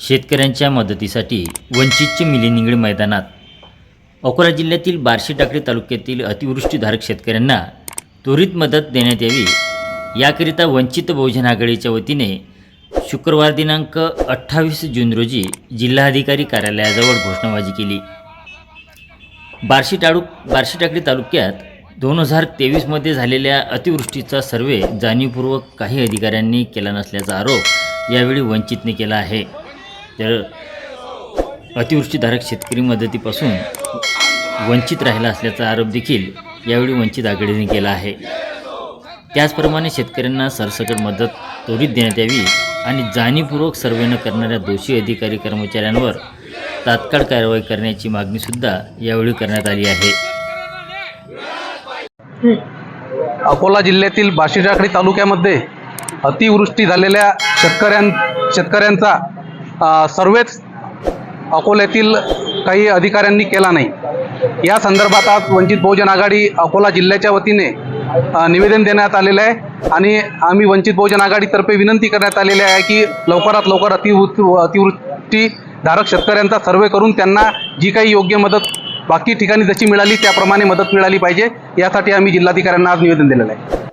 शेतकऱ्यांच्या मदतीसाठी वंचितचे मिलीनिंगडी मैदानात. अकोला जिल्ह्यातील बार्शी टाकळी तालुक्यातील अतिवृष्टीधारक शेतकऱ्यांना त्वरित मदत देण्यात यावी. याकरिता वंचित बहुजन आघाडीच्या वतीने शुक्रवार दिनांक अठ्ठावीस जून रोजी जिल्हाधिकारी कार्यालयाजवळ घोषणाबाजी केली. बार्शी टाळू बार्शी टाकळी तालुक्यात दोन हजार तेवीसमध्ये झालेल्या अतिवृष्टीचा सर्वे जाणीवपूर्वक काही अधिकाऱ्यांनी केला नसल्याचा आरोप यावेळी वंचितने केला आहे. तर अतिवृष्टीधारक शेतकरी मदतीपासून वंचित राहिला असल्याचा आरोप देखील यावेळी वंचित आघाडीने केला आहे. त्याचप्रमाणे शेतकऱ्यांना सरसकट मदत त्वरित देण्यात यावी आणि जाणीवपूर्वक सर्वे न करणाऱ्या दोषी अधिकारी कर्मचाऱ्यांवर तात्काळ कारवाई करण्याची मागणीसुद्धा यावेळी करण्यात आली आहे. अकोला जिल्ह्यातील बार्शीटाकडी तालुक्यामध्ये अतिवृष्टी झालेल्या शेतकऱ्यां शेतकऱ्यांचा सर्वेच अकोल्यातील काही अधिकाऱ्यांनी केला नाही. या संदर्भात आज वंचित बहुजन आघाडी अकोला जिल्ह्याच्या वतीने निवेदन देण्यात आलेलं आहे आणि आम्ही वंचित बहुजन आघाडीतर्फे विनंती करण्यात आलेली आहे की लवकरात लवकर अतिवृत्ती अतिवृष्टी धारक शेतकऱ्यांचा सर्वे करून त्यांना जी काही योग्य मदत बाकी ठिकाणी जशी मिळाली त्याप्रमाणे मदत मिळाली पाहिजे यासाठी आम्ही जिल्हाधिकाऱ्यांना आज निवेदन दिलेलं आहे.